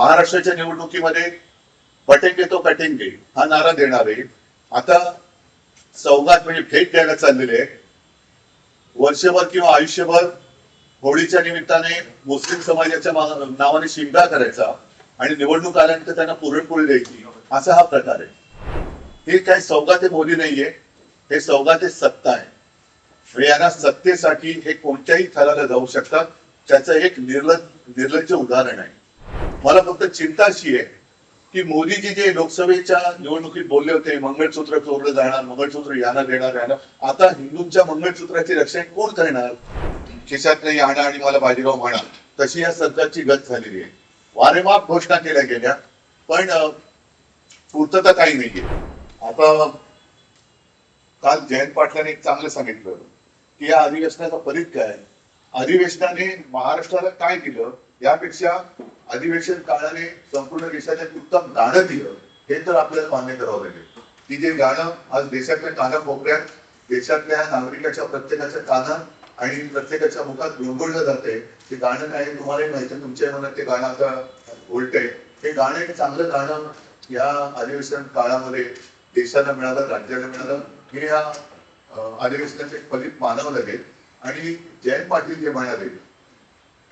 महाराष्ट्राच्या निवडणुकीमध्ये पटेंगे तो कटेंगे हा नारा देणारे आता सौगात म्हणजे भेट द्यायला चाललेले वर्षभर किंवा आयुष्यभर होळीच्या निमित्ताने मुस्लिम समाजाच्या नावाने शिंगा करायचा आणि निवडणूक आल्यानंतर त्यांना पुरणपोळी द्यायची असा हा प्रकार आहे. हे काही सौगाते मोदी नाहीये हे सौगाते सत्ता आहे. यांना सत्तेसाठी हे कोणत्याही थराला जाऊ शकतात त्याचं एक निर्लज निर्लज्ज उदाहरण आहे. मला फक्त चिंता अशी आहे की मोदीजी जे लोकसभेच्या निवडणुकीत बोलले होते मंगळसूत्र चोरलं जाणार मंगळसूत्र यांना देणार यांना आता हिंदूंच्या मंगळसूत्राचे रक्षण कोण करणार? खिशात नाही आणा आणि मला बाजीराव म्हणा तशी या सरकारची गत झालेली आहे. वारेमाप घोषणा केल्या गेल्या पण पूर्तता काही नाहीये. आता काल जयंत पाटलांनी एक चांगलं सांगितलं की या अधिवेशनाचा फलित काय अधिवेशनाने महाराष्ट्राला काय दिलं? यापेक्षा अधिवेशन काळाने संपूर्ण देशाच्या उत्तम गाणं दिलं हे तर आपल्याला मान्य करावं लागेल. की जे गाणं आज देशातल्या कानाकोपऱ्यात देशातल्या नागरिकाच्या प्रत्येकाच्या कानात आणि प्रत्येकाच्या मुखात गुणगुणलं जाते ते गाणं काय तुम्हालाही माहिती तुमच्या मनात ते गाणं आता उलटय. हे गाणं एक चांगलं गाणं या अधिवेशन काळामध्ये देशाला मिळालं राज्याला मिळालं. हे या अधिवेशनाचे फलित मानावं लागेल. आणि जयंत पाटील जे म्हणाले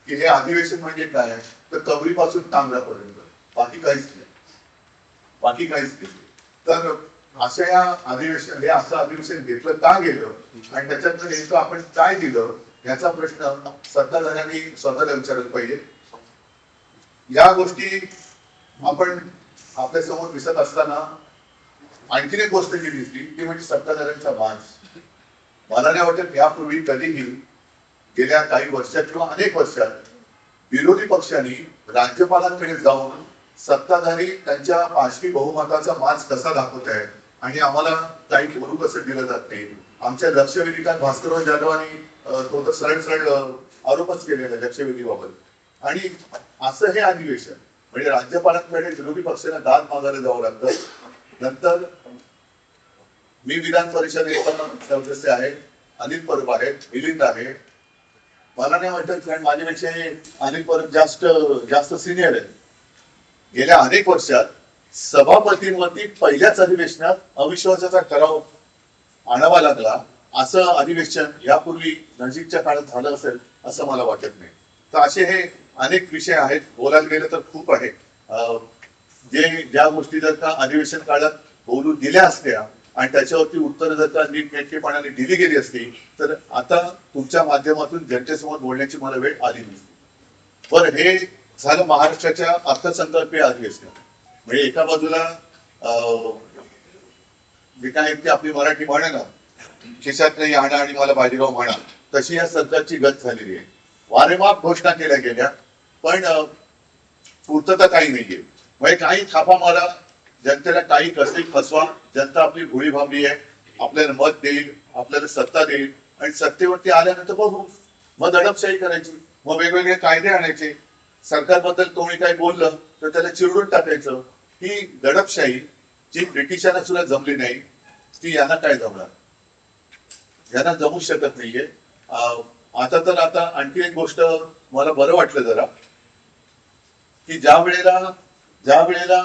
की हे अधिवेशन म्हणजे काय आहे? तर कबरीपासून तांबड्यापर्यंत. बाकी काहीच नाही. बाकी काहीच नाही. तर अशा या अधिवेशन हे असं अधिवेशन घेतलं का गेलं? आणि त्याच्यानंतर नेमकं आपण काय दिलं? याचा प्रश्न सत्ताधाऱ्यांनी स्वतःला विचारलं पाहिजे. या गोष्टी आपण आपल्यासमोर दिसत असताना आणखीन एक गोष्ट जी दिसली ती म्हणजे सत्ताधाऱ्यांचा मांस मला नाही वाटत यापूर्वी कधीही गेल्या काही वर्षात किंवा अनेक वर्षात विरोधी पक्षांनी राज्यपालांकडे जाऊन सत्ताधारी त्यांच्या पाचवी बहुमताचा मार्च कसा दाखवत आहे आणि आम्हाला काही बोलू कसं दिलं जात नाही. आमच्या लक्षवेधिकात भास्करराव जाधवांनी तो तर सरळ सरळ आरोपच केलेला लक्षवेधीबाबत. आणि असं हे अधिवेशन म्हणजे राज्यपालांकडे विरोधी पक्षांना दाद मागायला जावं लागतं. नंतर मी विधान परिषदेचा सदस्य आहे अनिल परब आहेत मिलिंद आहे मला नाही वाटत कारण माझ्यापेक्षा हे अनिल जास्त जास्त सिनियर आहे गेल्या अनेक वर्षात सभापतींवरती पहिल्याच अधिवेशनात अविश्वासाचा ठराव आणावा लागला. असं अधिवेशन यापूर्वी नजीकच्या काळात झालं असेल असं मला वाटत नाही. तर असे हे अनेक विषय आहेत. बोलायला गेलं तर खूप आहे. अं, जे ज्या गोष्टी जर का अधिवेशन काळात बोलू दिल्या असत्या आणि त्याच्यावरती उत्तर जर का नीटनेटकेपणाने दिली गेली असती तर आता तुमच्या माध्यमातून जनतेसमोर बोलण्याची मला वेळ आली नसती पण हे झालं महाराष्ट्राच्या अर्थसंकल्पीय अधिवेशन. म्हणजे एका बाजूला अं, काय ते आपली मराठी म्हणा ना खिशात नाही आणा आणि मला बाजीराव म्हणा तशी या सरकारची गत झालेली आहे. वारेमाप घोषणा केल्या गेल्या पण पूर्तता काही नाहीये. म्हणजे काही थापा मारा जनतेला काही कसे फसवा जनता आपली भोळी भाबली आहे आपल्याला मत देईल आपल्याला सत्ता देईल. आणि सत्तेवरती आल्यानंतर बघू मग दडपशाही करायची मग वेगवेगळे कायदे आणायचे. सरकारबद्दल कोणी काही बोललं तर त्याला चिरडून टाकायचं. ही दडपशाही जी ब्रिटिशांना सुद्धा जमली नाही ती यांना काय जमणार? यांना जमू शकत नाहीये. अं, आता तर आता आणखी एक गोष्ट मला बरं वाटलं जरा की ज्या वेळेला ज्या वेळेला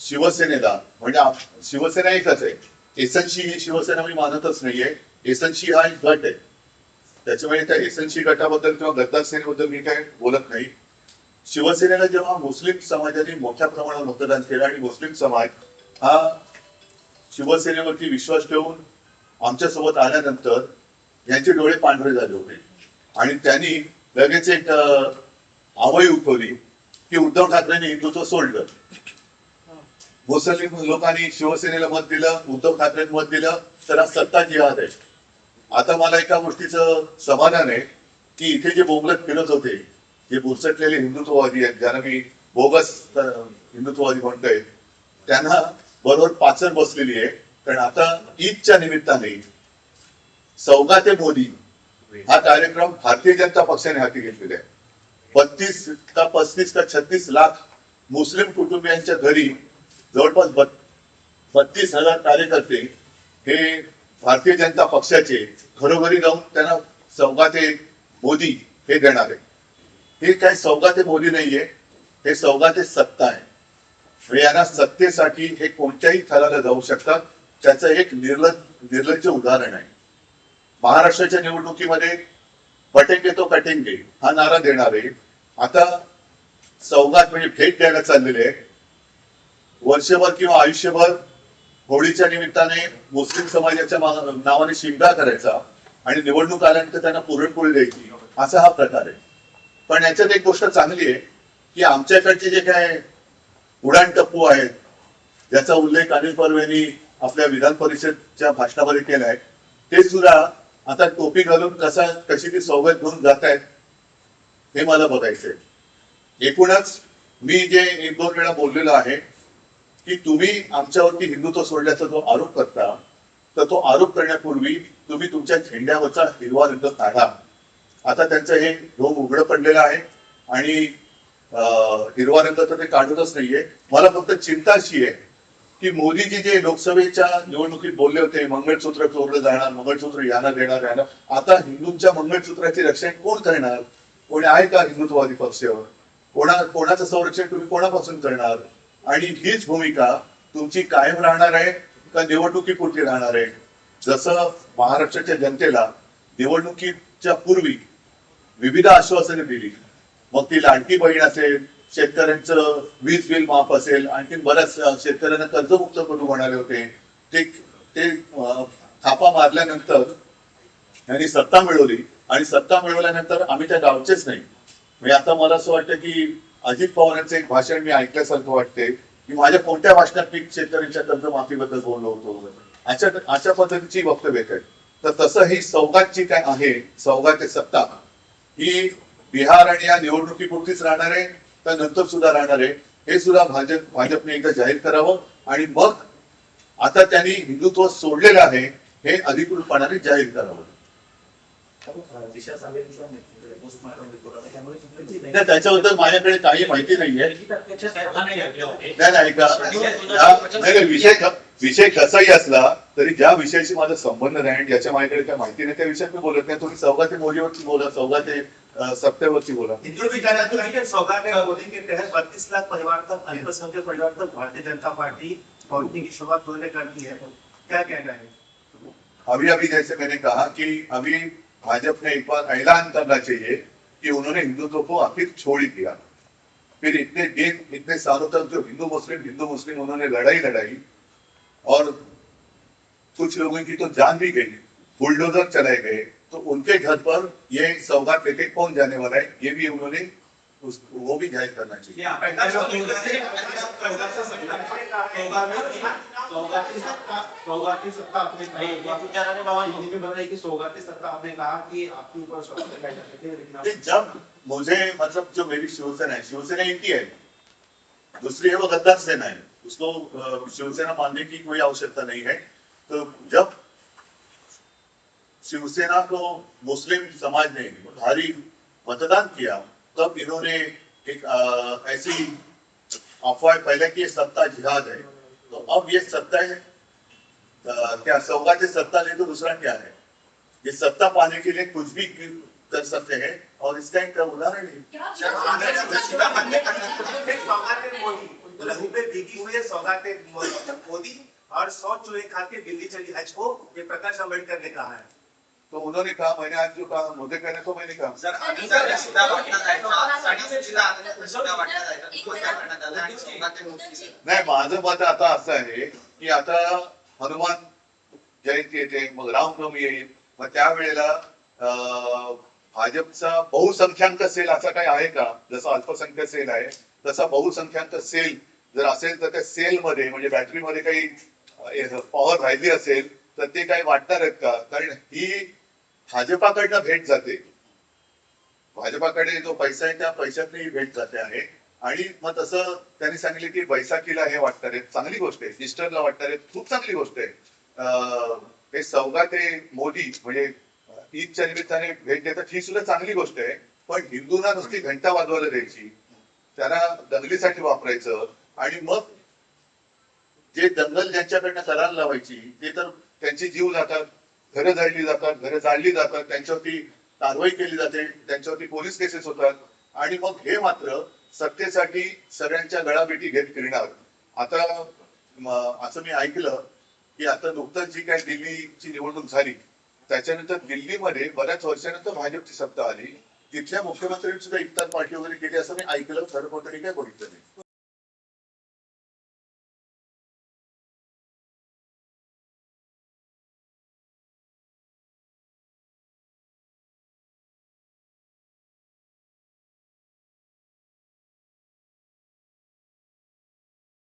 शिवसेनेला म्हणजे शिवसेना एकच आहे. एसएनसी ही शिवसेना मी मानतच नाहीये. एसएनसी हा एक गट आहे. त्याच्यामुळे त्या एसएनसी गटाबद्दल किंवा गद्दार सेनेबद्दल मी काय बोलत नाही. शिवसेनेला जेव्हा मुस्लिम समाजाने मोठ्या प्रमाणात मतदान केलं आणि मुस्लिम समाज हा शिवसेनेवरती विश्वास ठेवून आमच्यासोबत आल्यानंतर यांचे डोळे पांढरे झाले होते. आणि त्यांनी लगेच एक आवई उठवली की उद्धव ठाकरेंनी हिंदुत्व सोडलं. मुस्लिम लोकांनी शिवसेनेला मत दिलं उद्धव ठाकरेंनी मत दिलं तर आज सत्ता जिहाद आहे. आता मला एका गोष्टीचं समाधान आहे की इथे जे बोंबलत फिरत होते जे बुरसटलेले हिंदुत्ववादी आहेत ज्यांना मी बोगस हिंदुत्ववादी म्हणतोय त्यांना बरोबर पाचन बसलेली आहे. कारण आता ईदच्या निमित्ताने सौगाते मोदी हा कार्यक्रम भारतीय जनता पक्षाने हाती घेतलेला आहे. बत्तीस का पस्तीस का छत्तीस लाख मुस्लिम कुटुंबियांच्या घरी जवळपास बत- बत्तीस हजार कार्यकर्ते हे भारतीय जनता पक्षाचे घरोघरी जाऊन त्यांना सौगाते मोदी हे देणार आहे हे काही सौगाते मोदी नाहीये हे सौगाते सत्ता आहे. यांना सत्तेसाठी हे कोणत्याही थराला जाऊ शकतात त्याचं एक निर्लज निर्लज्ज उदाहरण आहे. महाराष्ट्राच्या निवडणुकीमध्ये पटेंगे तो कटेंगे हा नारा देणारे आता सौगात म्हणजे भेट द्यायला चाललेले आहे. वर्षभर किंवा आयुष्यभर होळीच्या निमित्ताने मुस्लिम समाजाच्या नावाने शिंगा करायचा आणि निवडणूक आल्यानंतर त्यांना पुरणपोळी द्यायची असा हा प्रकार आहे. पण याच्यात एक गोष्ट चांगली आहे की आमच्याकडचे जे काय उडाण टप्पू आहेत ज्याचा उल्लेख अनिल पर्वेनी आपल्या विधान परिषदच्या भाषणामध्ये केलाय ते सुद्धा आता टोपी घालून कसा कशी ती सौगत घेऊन जात आहेत हे मला बघायचंय. एकूणच मी जे एक दोन वेळा बोललेलो आहे की तुम्ही आमच्यावरती हिंदुत्व सोडल्याचा जो आरोप करता तर तो आरोप करण्यापूर्वी तुम्ही तुमच्या झेंड्यावरचा हिरवा रंग काढा. आता त्यांचं हे ढोंग उघडं पडलेलं आहे आणि हिरवा रंग तर ते काढतच नाहीये. मला फक्त चिंता अशी आहे की मोदीजी जे लोकसभेच्या निवडणुकीत बोलले होते मंगळसूत्र चोरलं जाणार मंगळसूत्र यांना देणार यांना आता हिंदूंच्या मंगळसूत्राचे रक्षण कोण करणार? कोणी आहे का हिंदुत्ववादी पक्ष कोणा कोणाचं संरक्षण तुम्ही कोणापासून करणार? आणि हीच भूमिका तुमची कायम राहणार आहे का निवडणुकीपुरती राहणार आहे? जसं महाराष्ट्राच्या जनतेला निवडणुकीच्या पूर्वी विविध आश्वासने दिली. मग ती लाडकी बहीण असेल शेतकऱ्यांचं वीज बिल माफ असेल आणखी बऱ्याच शेतकऱ्यांना कर्जमुक्त करू म्हणाले होते. ते ते थापा मारल्यानंतर त्यांनी सत्ता मिळवली. आणि सत्ता मिळवल्यानंतर आम्ही त्या गावचेच नाही. म्हणजे आता मला असं वाटतं की अजित पवारांचं एक भाषण मी ऐकल्यासारखं वाटते की माझ्या कोणत्या भाषणात मी शेतकऱ्यांच्या कर्जमाफीबद्दल बोललो होतो अशा अशा पद्धतीची वक्तव्य आहेत. तर तसं ही सौगातची काय आहे सौगात सत्ता. ही बिहार आणि या निवडणुकीपुरतीच राहणार आहे तर नंतर सुद्धा राहणार आहे. हे सुद्धा भाजप भाजपने एकदा जाहीर करावं आणि मग आता त्यांनी हिंदुत्व सोडलेलं आहे हे अधिकृतपणाने जाहीर करावं. त्याच्याबद्दल माझ्याकडे काही माहिती नाहीये. नाही का विषय विषय कसाही असला तरी ज्या विषयाशी माझा संबंध नाही आणि ज्याच्या माझ्याकडे काही माहिती नाही त्या विषयात मी बोलत नाही. तुम्ही सौगाते मोदीवरती बोला अं, सत्तेवरती बोला. बत्तीस लाख परिवार तक अल्पसंख्यक परिवार तक भारतीय जनता पार्टी पहुंचने की शुरुआत उन्होंने कर दी है क्या कहना है अभी अभी जैसे मैंने कहा कि अभी भाजपा ने एक बार ऐलान करना चाहिए कि उन्होंने हिंदुत्व को आखिर छोड़ दिया। फिर इतने दिन इतने सालों तक जो हिंदू, मुस्लिम हिंदू, मुस्लिम उन्होंने लड़ाई लड़ाई और कुछ लोगों की तो जान भी गई, बुलडोजर चलाए गए। तो उनके घर पर ये सौगात लेके कौन जाने वाला है, ये भी उन्होंने उस, वो भी जाहिर करना चाहिए। सौगाती सत्ता आपने नहीं, ये विचाराने बाबा हिंदी में बताइए कि सौगाती सत्ता आपने कहा कि आपके ऊपर सौगात बैठ जाते थे लेकिन कि आप- जब मुझे मतलब जो मेरी शिवसेना है शिवसेना इनकी है। दूसरी है वो गद्दार सेना है। उसको अ, शिवसेना मानने की कोई आवश्यकता नहीं है। तो जब शिवसेना को मुस्लिम समाज ने भारी मतदान किया तब इन्होंने एक अ, ऐसी अफवाह फैला कि सत्ता जिहाद है। तो अब ये सत्ता है क्या सौगात सत्ता नहीं तो दूसरा क्या है? ये सत्ता पाने के लिए कुछ भी कर सकते हैं? और इसका एक उदाहरण है। मोदी। और सौ चूहे खा के दिल्ली चली। हज को ये प्रकाश अंबेडकर ने कहा है। तो उन्होंने कहा मैंने आज जो कहा मुझे कहने को? मैंने कहा आम्ही जर वाटला जायचा वाटला जायचा करण्यात आला आणि नाही. माझं मत आता असं आहे की आता हनुमान जयंती येते मग रामनवमी येईल. मग त्यावेळेला अं, भाजपचा बहुसंख्याक सेल असा काही आहे का? जसं अल्पसंख्याक सेल आहे तसा बहुसंख्याक सेल जर असेल तर त्या सेलमध्ये म्हणजे बॅटरीमध्ये काही पॉवर राहिली असेल तर ते काही वाटणार आहेत का? कारण ही भाजपाकडनं भेट जाते. भाजपाकडे जो पैसा आहे त्या पैशातली ही भेट जाते आहे. आणि मग तसं त्यांनी सांगितले की बैसाखीला हे वाटणार आहे चांगली गोष्ट आहे. सिस्टरला वाटणार आहे खूप चांगली गोष्ट आहे. अं, ते सौगाते मोदी म्हणजे ईदच्या निमित्ताने भेट देतात. ही सुद्धा चांगली गोष्ट आहे. पण हिंदूंना नुसती घंटा वाजवायला द्यायची. त्यांना दंगलीसाठी वापरायचं. आणि मग जे दंगल ज्यांच्याकडनं करायला लावायची ते तर त्यांची जीव जातात. घरं जाळली जातात घरं जाळली जातात त्यांच्यावरती कारवाई केली जाते त्यांच्यावरती पोलीस केसेस होतात. आणि मग हे मात्र सत्तेसाठी सगळ्यांच्या गळाभेटी घेत फिरणार. आता असं मी ऐकलं की आता नुकतंच जी काही दिल्लीची निवडणूक झाली त्याच्यानंतर दिल्लीमध्ये बऱ्याच वर्षानंतर भाजपची सत्ता आली. तिथल्या मुख्यमंत्र्यांनी सुद्धा इफ्तार पार्टी वगैरे केली असं मी ऐकलं खरं खोटं काय बघितलं नाही.